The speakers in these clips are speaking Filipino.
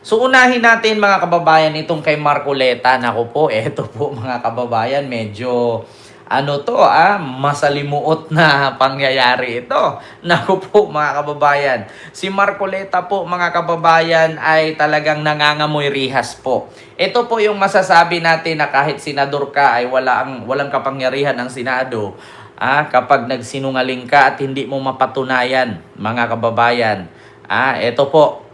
So unahin natin mga kababayan itong kay Marcoleta. Naku po, eto po mga kababayan, medyo ano to ah, masalimuot na pangyayari ito. Naku po mga kababayan, si Marcoleta po mga kababayan ay talagang nangangamoy rihas po. Ito po yung masasabi natin na kahit senador ka ay wala ang, walang kapangyarihan ng Senado. Ah, kapag nagsinungaling ka at hindi mo mapatunayan mga kababayan. Ah, ito po,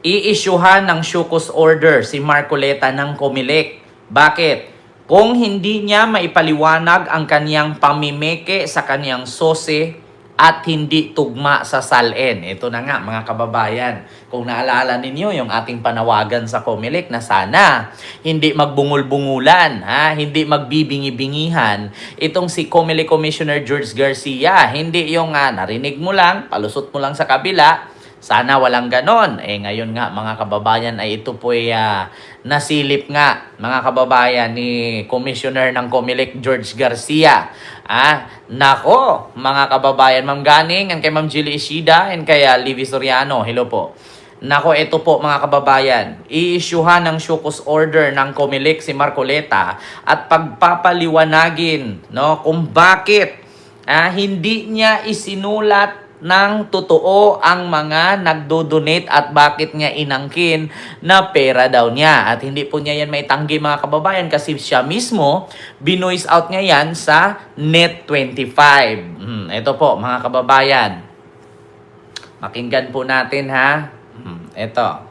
i-issuehan ng Shukos order si Marcoleta ng Comelec. Bakit? Kung hindi niya maipaliwanag ang kaniyang pamimeke sa kaniyang sose at hindi tugma sa salin. Ito na nga mga kababayan. Kung naalala ninyo yung ating panawagan sa Comelec na sana hindi magbungul-bungulan, ha? hindi magbibingi-bingihan itong si Comelec Commissioner George Garcia. Hindi yung ah, narinig mo lang, palusot mo lang sa kabila, sana walang ganon. Eh ngayon nga mga kababayan ay ito po ay ah, nasilip nga mga kababayan ni Commissioner ng Comelec George Garcia. Ah, nako mga kababayan, Ma'am Ganing and kay Ma'am Julie Ishida and kay ah, Livy Soriano. Hello po. Nako, ito po mga kababayan, i-issuehan ng Shukos order ng Comelec si Marcoleta at pagpapaliwanagin no, kung bakit ah, hindi niya isinulat ng totoo ang mga nagdo-donate at bakit niya inangkin na pera daw niya. At hindi po niya yan may tanggi mga kababayan kasi siya mismo binoise out niya yan sa Net25. Hmm, ito po mga kababayan. Makinggan po natin ha. Hmm, ito.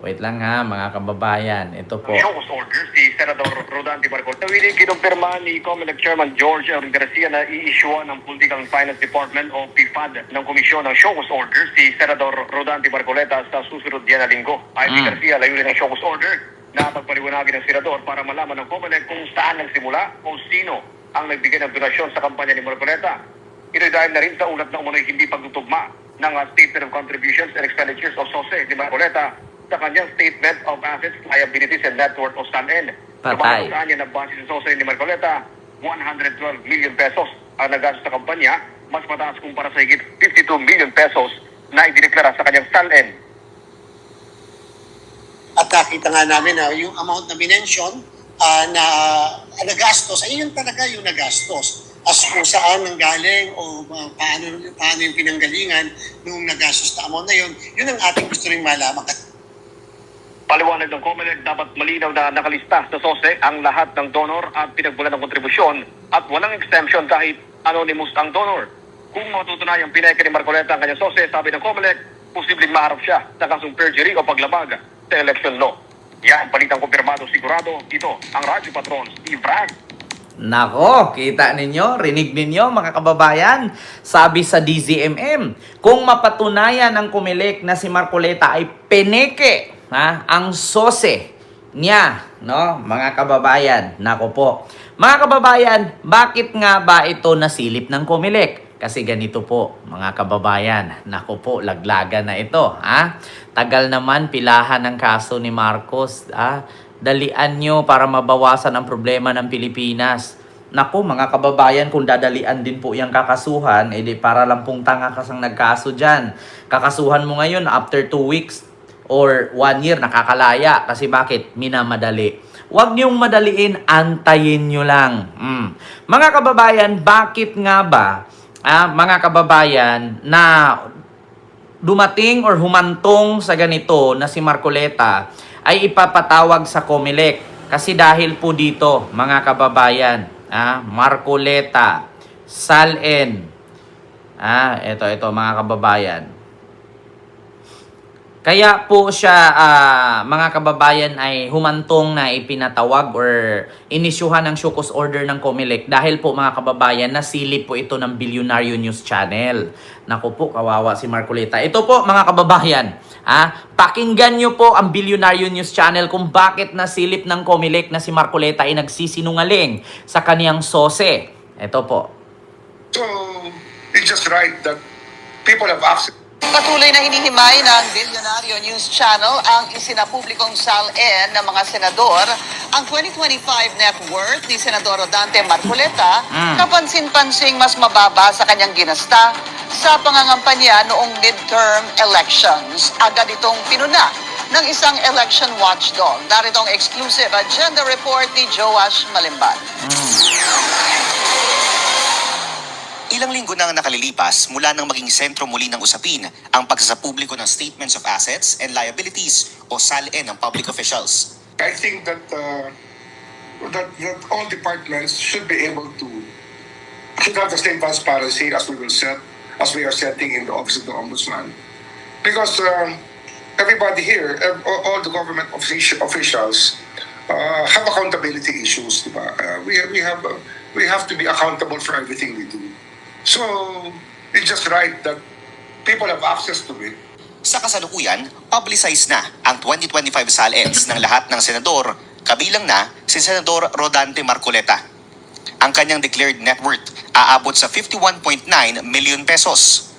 Wait lang ha mga kababayan. Ito po. Show order si Senador Rodante Marcos. Nawili kinumpirma ni Comelec Chairman George R. Garcia na i-issue ng Political Finance Department o PFAD ng komisyon ng show order si Senador Rodante Marcoleta sa susunod diyan na linggo. Ayon Mm. Garcia, layunin ng show order na pagpaliwanagin ng senador para malaman ng Comelec kung saan nagsimula o sino ang nagbigay ng donasyon sa kampanya ni Marcoleta. Ito dahil na rin sa ulat na umano'y hindi pagtutugma ng uh, Statement of Contributions and Expenditures of SOSE ni Marcoleta sa kanyang Statement of Assets, Liabilities and Net Worth o SANN. Patay. Saan niya na base sa SOSE ni Marcoleta, 112 million pesos ang nagastos sa kampanya, mas mataas kumpara sa higit 52 million pesos na idineklara sa kanyang SANN. At nakita nga namin na yung amount na minention ah, na uh, nagastos, ay yun talaga yung nagastos. As kung saan nanggaling o ah, paano, paano yung pinanggalingan nung nagastos na amount na yun, yun ang ating gusto rin malaman. Paliwanag ng COMELEC, dapat malinaw na nakalista sa SOSE ang lahat ng donor at pinagbulan ng kontribusyon at walang exemption kahit anonymous ang donor. Kung matutunayang pineke ni Marcoleta ang kanyang SOSE, sabi ng COMELEC, posibleng maharap siya sa kasong perjury o paglabag sa election law. Yan, balitang kumpirmado sigurado. Ito, ang Radyo Patron, Steve Bragg. Nako, kita ninyo, rinig ninyo mga kababayan. Sabi sa DZMM, kung mapatunayan ng Kumilik na si Marcoleta ay peneke ha, ang sose niya, no, mga kababayan. Nako po. Mga kababayan, bakit nga ba ito nasilip ng Kumilik? Kasi ganito po, mga kababayan. Nako po, laglagan na ito. Ha? Tagal naman pilahan ng kaso ni Marcos. Ha? Dalian nyo para mabawasan ang problema ng Pilipinas. Naku, mga kababayan, kung dadalian din po yung kakasuhan, edi para lang pong tanga kasang nagkaso dyan. Kakasuhan mo ngayon after two weeks or one year, nakakalaya. Kasi bakit? Minamadali. Huwag niyong madaliin, antayin nyo lang. Mm. Mga kababayan, bakit nga ba, ah, mga kababayan, na dumating or humantong sa ganito na si Marcoleta ay ipapatawag sa Comelec. Kasi dahil po dito, mga kababayan, ah, Marcoleta, Salen, ah, ito, ito mga kababayan. Kaya po siya, ah, mga kababayan, ay humantong na ipinatawag or inisyuhan ng Shukos Order ng Comelec dahil po mga kababayan, nasilip po ito ng Bilyonaryo News Channel. Naku po, kawawa si Marcoleta. Ito po mga kababayan, ah, pakinggan nyo po ang Bilyonaryo News Channel kung bakit nasilip ng Comelec na si Marcoleta ay nagsisinungaling sa kaniyang sose. Ito po. So it's just right that people have access Patuloy na hinihimay ng Bilyonaryo News Channel ang isinapublikong SALN ng mga senador ang 2025 net worth ni Senador Dante Marcoleta Mm. kapansin-pansing mas mababa sa kanyang ginasta sa pangangampanya noong midterm elections. Agad itong pinuna ng isang election watchdog. Narito ang exclusive agenda report ni Joash Malimban. Ilang linggo na ang nakalilipas mula nang maging sentro muli ng usapin ang pagsasapubliko ng Statements of Assets and Liabilities o SALN ng public officials. I think that, uh, that, that all departments should be able to, should have the same transparency as we will set, as we are setting in the Office of the Ombudsman. Because um, everybody here, all the government offici- officials, uh, have accountability issues, di ba? Uh, we, we, have, uh, we have to be accountable for everything we do. So, it's just right that people have access to it. Sa kasalukuyan, publicized na ang 2025 SALNs ng lahat ng senador, kabilang na si Senador Rodante Marcoleta. Ang kanyang declared net worth aabot sa 51.9 million pesos.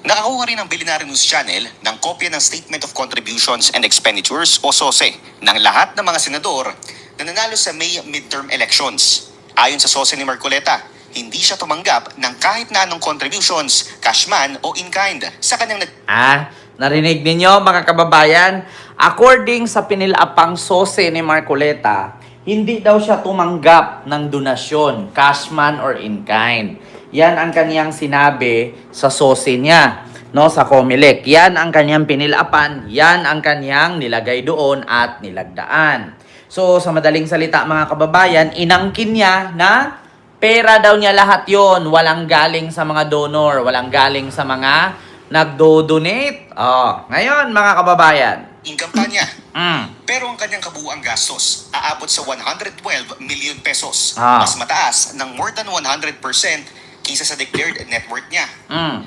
Nakakuha rin ang Billionaire News Channel ng kopya ng Statement of Contributions and Expenditures o SOSE ng lahat ng mga senador na nanalo sa May midterm elections. Ayon sa SOSE ni Marcoleta, hindi siya tumanggap ng kahit na anong contributions, cash man o in-kind sa kanyang nag Ah, narinig ninyo mga kababayan? According sa pinilapang sose ni Marcoleta, hindi daw siya tumanggap ng donasyon, cashman or in-kind. Yan ang kaniyang sinabi sa sose niya, no, sa Comelec. Yan ang kaniyang pinilapan, yan ang kaniyang nilagay doon at nilagdaan. So, sa madaling salita mga kababayan, inangkin niya na Pera daw niya lahat yon Walang galing sa mga donor. Walang galing sa mga nagdo-donate. Oh, ngayon mga kababayan. in kampanya. Mm. Pero ang kanyang kabuuang gastos aabot sa 112 million pesos. Ah. Mas mataas ng more than 100% kisa sa declared net worth niya. Mm.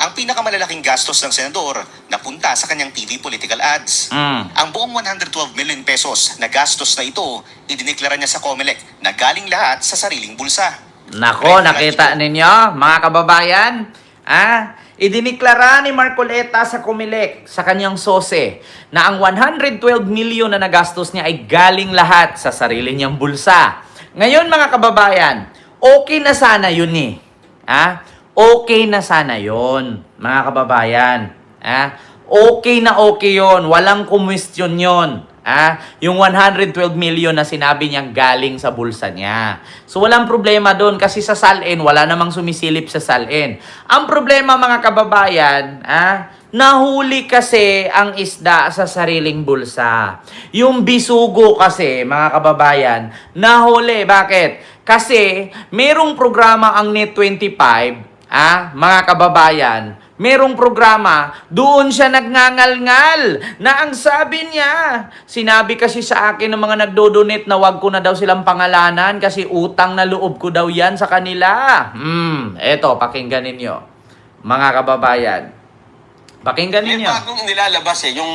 Ang pinakamalalaking gastos ng senador napunta sa kanyang TV political ads. Mm. Ang buong 112 million pesos na gastos na ito, idineklara niya sa COMELEC na galing lahat sa sariling bulsa. Nako, nakita ninyo, mga kababayan? Ah, idiniklara ni Marcoleta sa Comelec, sa kanyang sose, na ang 112 million na nagastos niya ay galing lahat sa sarili niyang bulsa. Ngayon, mga kababayan, okay na sana yun eh. Ah, okay na sana yun, mga kababayan. Ah, okay na okay yon, walang kumwestiyon yon. Ah, yung 112 million na sinabi niyang galing sa bulsa niya. So walang problema doon kasi sa salin wala namang sumisilip sa salin. Ang problema mga kababayan, ah, nahuli kasi ang isda sa sariling bulsa. Yung bisugo kasi mga kababayan, nahuli. Bakit? Kasi merong programa ang Net25 ah, mga kababayan, merong programa, doon siya nagngangal-ngal na ang sabi niya, sinabi kasi sa akin ng mga nagdodonate na wag ko na daw silang pangalanan kasi utang na loob ko daw yan sa kanila. Hmm, eto, pakinggan ninyo. Mga kababayan, pakinggan ninyo. bagong nilalabas eh, yung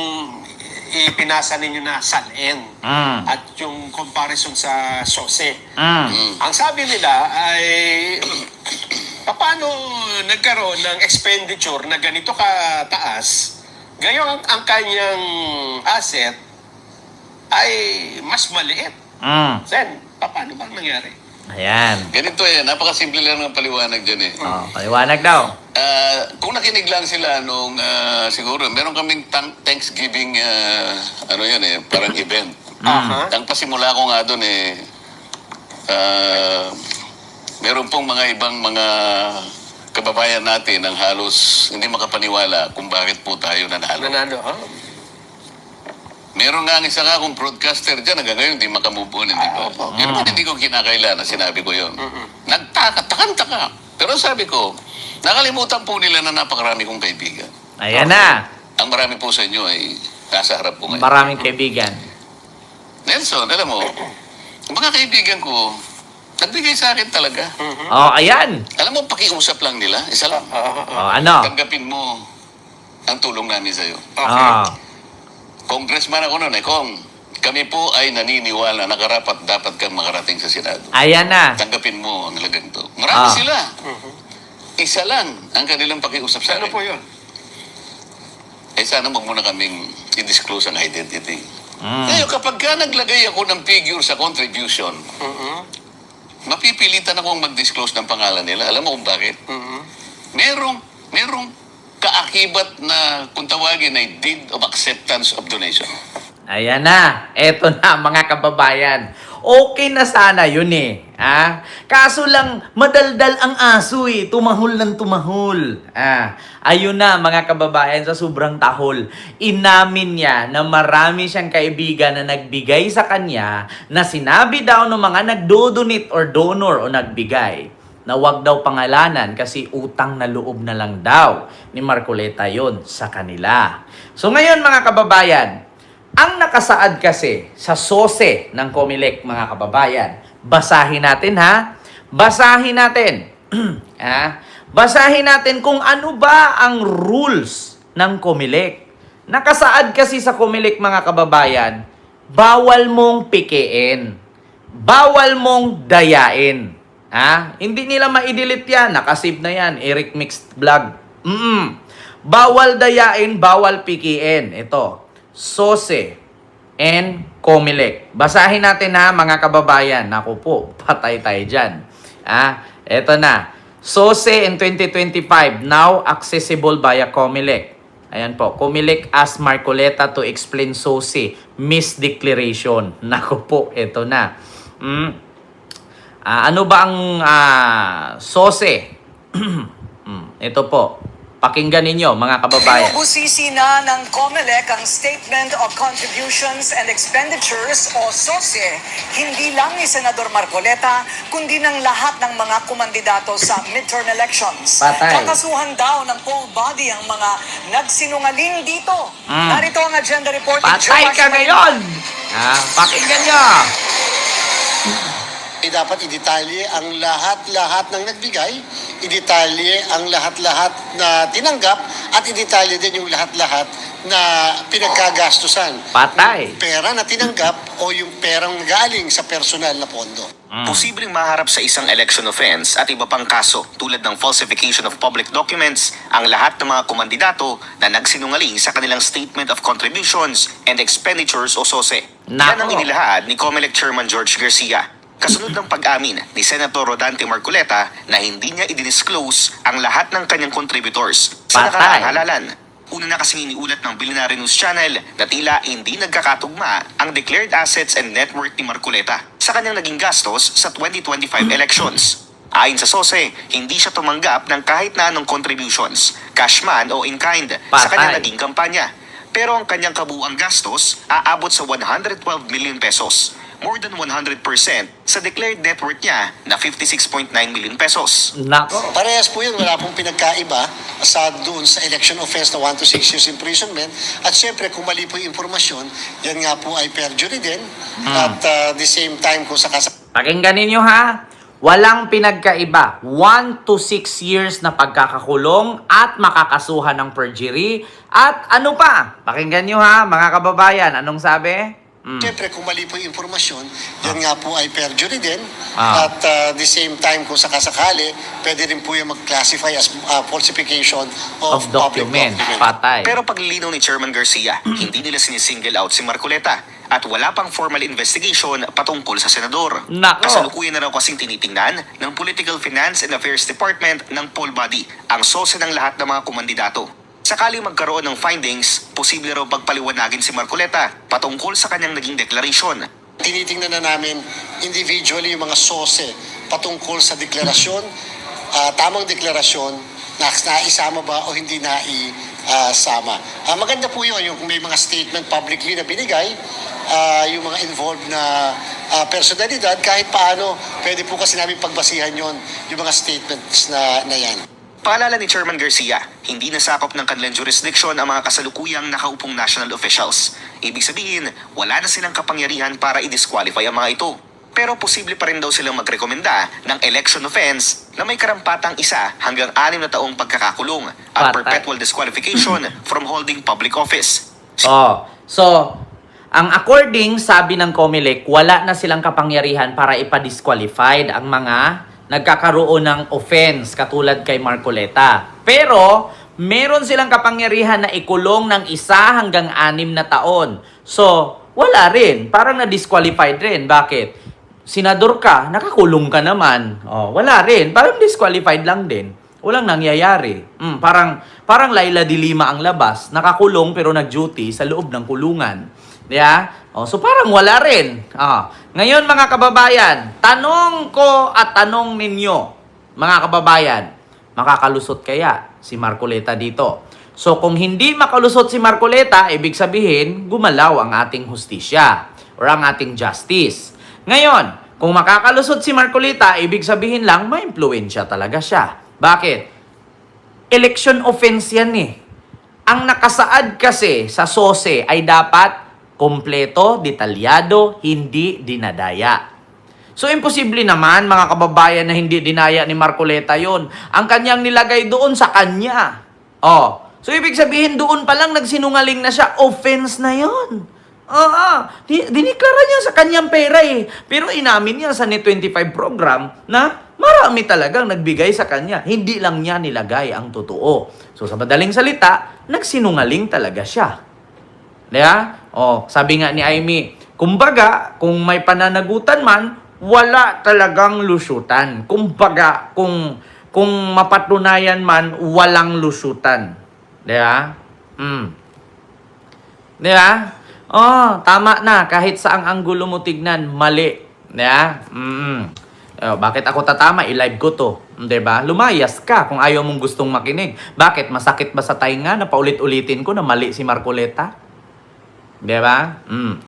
ipinasa ninyo na SALN Mm. at yung comparison sa SOSE. Mm. Ang sabi nila ay paano nagkaroon ng expenditure na ganito kataas, gayon ang, ang kanyang asset ay mas maliit. Mm. Sen, paano bang nangyari? Ayan. Ganito eh, napakasimple lang ng paliwanag dyan eh. Oh, paliwanag daw. Ah, kung nakinig lang sila nung ah, siguro, meron kaming thank- Thanksgiving, ah, ano yan eh, parang event. Aha. Ang pasimula ko nga doon eh, ah, meron pong mga ibang mga kababayan natin ang halos hindi makapaniwala kung bakit po tayo nanalo. Nanalo, ha? Meron nga ang isa nga akong broadcaster dyan, hanggang ngayon hindi makamove on, hindi ba? Yun naman hindi ko kinakailan na sinabi ko yun. Nagtaka, takang-taka. Pero sabi ko, nakalimutan po nila na napakarami kong kaibigan. Ayan na. Ang marami po sa inyo ay nasa harap ko ngayon. Maraming kaibigan. Nelson, alam mo, mga kaibigan ko, nagbigay sa akin talaga. Oh, ayan. Alam mo, pakiusap lang nila, isa lang. Oh, ano? Tanggapin mo ang tulong namin sa'yo. Oh. Congressman ako noon eh, Kong, kami po ay naniniwala na karapat dapat kang makarating sa Senado. Ayan na. Tanggapin mo ang halagang to. Marami Ah. sila. Isa lang ang kanilang pakiusap sa Ano po yun? Eh sana wag mo na kaming i-disclose ang identity. Mm. Ngayon, kapag ka naglagay ako ng figure sa contribution, mapipilitan akong mag-disclose ng pangalan nila. Alam mo kung bakit? Merong, merong kaakibat na kung tawagin ay deed of acceptance of donation. Ayan na. Eto na mga kababayan. Okay na sana yun eh. Ah? Kaso lang, madaldal ang aso eh. Tumahol ng tumahol. Ah, ayun na mga kababayan sa sobrang tahol. Inamin niya na marami siyang kaibigan na nagbigay sa kanya na sinabi daw ng mga nagdodonate or donor o nagbigay na wag daw pangalanan kasi utang na loob na lang daw ni Marcoleta yon sa kanila. So ngayon mga kababayan, ang nakasaad kasi sa sose ng Comelec mga kababayan, basahin natin ha. Basahin natin. ha? Basahin natin kung ano ba ang rules ng Comelec. Nakasaad kasi sa Comelec mga kababayan, bawal mong pikein. Bawal mong dayain. Ha? Hindi nila ma-delete yan. Nakasave na yan. Eric Mixed Vlog. Mm Bawal dayain, bawal pikiin. Ito. Sose and Comelec. Basahin natin ha mga kababayan. Naku po, patay tayo dyan. Ha? Ito na. Sose in 2025, now accessible via Comelec. Ayan po, Comelec asked Marcoleta to explain SOSI misdeclaration. Naku po, ito na. Mm. Ah, ano ba ang ah, SOSE? Mm, ito po. Pakinggan ninyo mga kababayan. Pinubusisi na ng COMELEC ang Statement of Contributions and Expenditures o SOSE, hindi lang ni Senador Marcoleta, kundi ng lahat ng mga kumandidato sa midterm elections. Patay. Kakasuhan daw ng poll body ang mga nagsinungaling dito. Mm. Narito ang agenda report Patay ka ngayon! Ah, pakinggan nyo! Eh, dapat idetalye ang lahat-lahat ng nagbigay, idetalye ang lahat-lahat na tinanggap, at idetalye din yung lahat-lahat na pinagkagastusan. Patay. Pera na tinanggap o yung perang galing sa personal na pondo. Posibleng maharap sa isang election offense at iba pang kaso tulad ng falsification of public documents ang lahat ng mga kumandidato na nagsinungaling sa kanilang Statement of Contributions and Expenditures o SOSE. Nako. Yan ang inilahad ni COMELEC Chairman George Garcia. Kasunod ng pag-amin ni Senator Rodante Marculeta na hindi niya i-disclose ang lahat ng kanyang contributors sa nakaraang halalan. Una na kasing iniulat ng Billionaire News Channel na tila hindi nagkakatugma ang declared assets and net worth ni Marculeta sa kanyang naging gastos sa 2025 elections. Ayon sa SOSE, hindi siya tumanggap ng kahit na anong contributions, cash man o in-kind, sa kanyang naging kampanya. Pero ang kanyang kabuuang gastos aabot sa 112 million pesos, more than 100% sa declared net worth niya na 56.9 million pesos. Nako. Parehas po yun, wala pong pinagkaiba sa doon sa election offense na 1 to 6 years imprisonment. At syempre, kung mali po yung impormasyon, yan nga po ay perjury din. At uh, the same time, kung sakasa Pakinggan ninyo ha. Walang pinagkaiba. 1 to 6 years na pagkakakulong at makakasuhan ng perjury. At ano pa? Pakinggan nyo ha, mga kababayan. Anong sabi? Mm. Siyempre, kung mali po yung informasyon, yan nga po ay perjury din. Ah. At uh, the same time, kung sakasakali, pwede rin po yung mag-classify as uh, falsification Of of, public document. document. Patay. Pero paglilinaw ni Chairman Garcia, hindi nila sinisingle out si Marcoleta at wala pang formal investigation patungkol sa senador. Nako. Kasalukuyan na raw kasing tinitingnan ng Political Finance and Affairs Department ng poll body ang sose ng lahat ng mga kumandidato. Sakali magkaroon ng findings, posible raw pagpaliwanagin si Marcoleta patungkol sa kanyang naging deklarasyon. Tinitingnan na namin individually yung mga sose patungkol sa deklarasyon, ah, tamang deklarasyon, na naisama ba o hindi naisama. Ah, maganda po yun, yung may mga statement publicly na binigay, ah, yung mga involved na ah, personalidad, kahit paano, pwede po kasi namin pagbasihan yon yung mga statements na, na yan. Paalala ni Chairman Garcia, hindi nasakop ng kanilang jurisdiction ang mga kasalukuyang nakaupong national officials. Ibig sabihin, wala na silang kapangyarihan para i-disqualify ang mga ito. Pero posible pa rin daw silang magrekomenda ng election offense na may karampatang isa hanggang anim na taong pagkakakulong at perpetual disqualification from holding public office. Oh, so, ang according, sabi ng Comelec, wala na silang kapangyarihan para ipa-disqualified ang mga nagkakaroon ng offense katulad kay Marcoleta. Pero, meron silang kapangyarihan na ikulong ng isa hanggang anim na taon. So, wala rin. Parang na-disqualified rin. Bakit? Senador ka, nakakulong ka naman. Oh, wala rin. Parang disqualified lang din. walang nangyayari. Mm, parang, parang Laila de Lima ang labas, nakakulong pero nag-duty sa loob ng kulungan. Yeah? Oh, so parang wala rin. Ah. Ngayon mga kababayan, tanong ko at tanong ninyo, mga kababayan, makakalusot kaya si Marcoleta dito? So kung hindi makalusot si Marcoleta, ibig sabihin, gumalaw ang ating hustisya or ang ating justice. Ngayon, kung makakalusot si Marcoleta, ibig sabihin lang, may impluensya talaga siya. Bakit? Election offense yan eh. Ang nakasaad kasi sa SOSE ay dapat kompleto, detalyado, hindi dinadaya. So, imposible naman, mga kababayan, na hindi dinaya ni Marcoleta yon. Ang kanyang nilagay doon sa kanya. Oh. So, ibig sabihin, doon pa lang nagsinungaling na siya. Offense na yon. Oo. Di, diniklara niya sa kanyang pera eh. Pero inamin niya sa Net 25 program na marami talagang nagbigay sa kanya. Hindi lang niya nilagay ang totoo. So, sa madaling salita, nagsinungaling talaga siya. Diba? Oh, sabi nga ni Amy, kumbaga, kung may pananagutan man, wala talagang lusutan. Kumbaga, kung kung mapatunayan man, walang lusutan. Diba? Mm. Diba? Oh, tama na. Kahit saang anggulo mo tignan, mali. Diba? Mm. Oh, bakit ako tatama? I-live ko to. Diba? Lumayas ka kung ayaw mong gustong makinig. Bakit? Masakit ba sa tainga na paulit-ulitin ko na mali si Marcoleta? Di ba? Mm.